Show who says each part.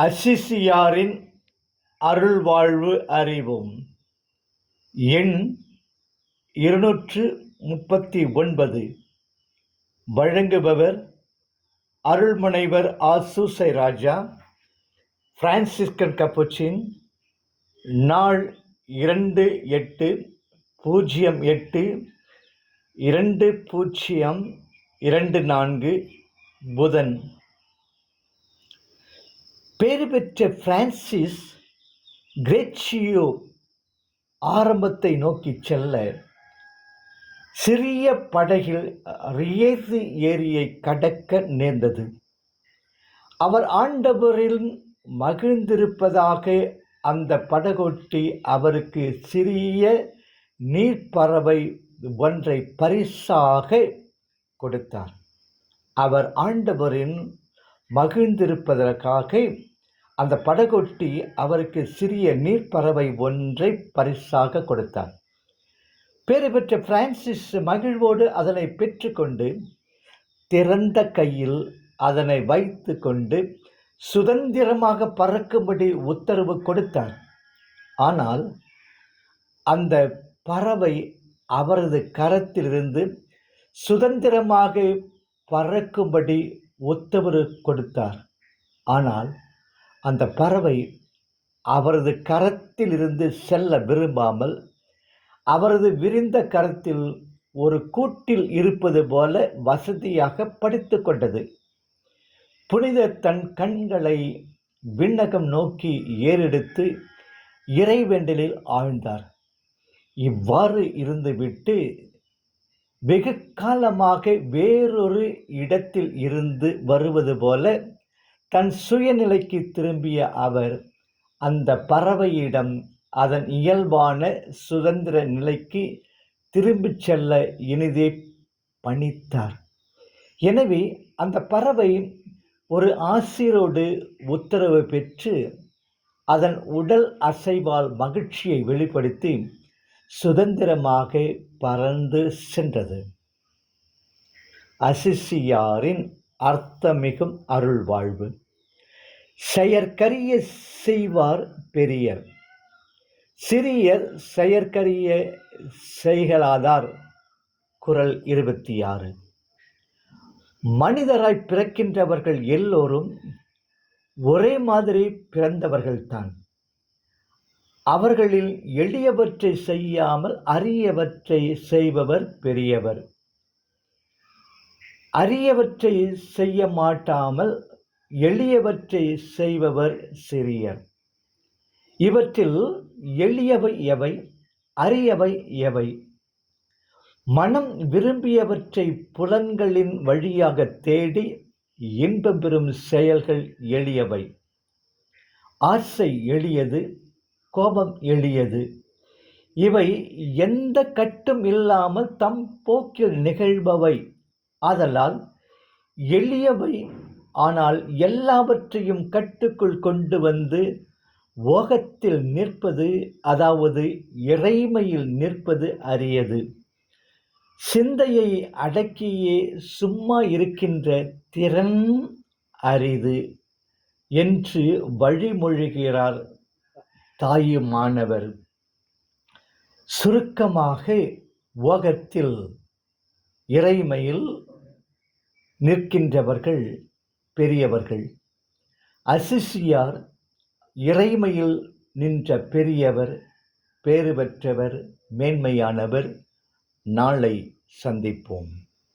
Speaker 1: அசிசியாரின் அருள்வாழ்வு அறிவும். எண் இருநூற்று முப்பத்தி ஒன்பது வழங்குபவர் அருள்முனைவர் ஆசூசை ராஜா பிரான்சிஸ்கன் கப்புச்சின் நாள் இரண்டு எட்டு பூஜ்ஜியம் எட்டு இரண்டு பூஜ்ஜியம் இரண்டு நான்கு புதன். பேறு பெற்ற பிரான்சிஸ் கிரேச்சியோ ஆரம்பத்தை நோக்கி செல்ல சிறிய படகில் ரியேசு ஏரியை கடக்க நேர்ந்தது. அவர் ஆண்டவரில் மகிழ்ந்திருப்பதாக அந்த படகோட்டி அவருக்கு சிறிய நீர்ப்பறவை ஒன்றை பரிசாக கொடுத்தார். அவர் ஆண்டவரின் மகிழ்ந்திருப்பதற்காக அந்த படகொட்டி அவருக்கு சிறிய நீர்ப்பறவை ஒன்றை பரிசாக கொடுத்தார் பேறு பெற்ற பிரான்சிஸ் மகிழ்வோடு அதனை பெற்றுக்கொண்டு திறந்த கையில் அதனை வைத்து கொண்டு சுதந்திரமாக பறக்கும்படி உத்தரவு கொடுத்தார் ஆனால் அந்த பறவை அவரது கரத்திலிருந்து சுதந்திரமாக பறக்கும்படி ஒத்தவர் கொடுத்தார். ஆனால் அந்த பறவை அவரது கரத்திலிருந்து செல்ல விரும்பாமல் அவரது விரிந்த கரத்தில் ஒரு கூட்டில் இருப்பது போல வசதியாக படித்து கொண்டது. புனித தன் கண்களை விண்ணகம் நோக்கி ஏறெடுத்து இறைவேண்டலில் ஆழ்ந்தார். இவ்வாறு இருந்துவிட்டு வெகு காலமாக வேறொரு இடத்தில் இருந்து வருவது போல தன் சுயநிலைக்கு திரும்பிய அவர் அந்த பறவையிடம் அதன் இயல்பான சுதந்திர நிலைக்கு திரும்பிச் செல்ல இனிதே பணித்தார். எனவே அந்த பறவை ஒரு ஆசிரோடு உத்தரவு பெற்று அதன் உடல் அசைவால் மகிழ்ச்சியை வெளிப்படுத்தி சுதந்திரமாக பறந்து சென்றது. அசிசியாரின் அர்த்தமிகும் அருள் வாழ்வு செயற்கரிய செய்வார் பெரியர். சிறியர் செயற்கரிய செய்களாதார். குரல் இருபத்தி ஆறு மனிதராய் பிறக்கின்றவர்கள் எல்லோரும் ஒரே மாதிரி பிறந்தவர்கள்தான். அவர்களில் எளியவற்றை செய்யாமல் அரியவற்றை செய்பவர் பெரியவர். அரியவற்றை செய்ய மாட்டாமல் எளியவற்றை செய்பவர் சிறியர். இவற்றில் எளியவை எவை? அரியவை எவை? மனம் விரும்பியவற்றை புலன்களின் வழியாக தேடி இன்பம் பெறும் செயல்கள் எளியவை. ஆசை எளியது கோபம் எளியது இவை எந்த கட்டும் இல்லாமல் தம் போக்கில் நிகழ்பவை. ஆதலால் எளியவை ஆனால் எல்லாவற்றையும் கட்டுக்குள் கொண்டு வந்து ஓகத்தில் நிற்பது அதாவது இறைமையில் நிற்பது அரியது. சிந்தையை அடக்கியே சும்மா இருக்கின்ற திறன் அரிது என்று வழிமொழிகிறார் தாயுமானவர் சுருக்கமாக ஓகத்தில் இறைமையில் நிற்கின்றவர்கள் பெரியவர்கள். அசிசியார் இறைமையில் நின்ற பெரியவர் பேறு பெற்றவர் மேன்மையானவர். நாளை சந்திப்போம்.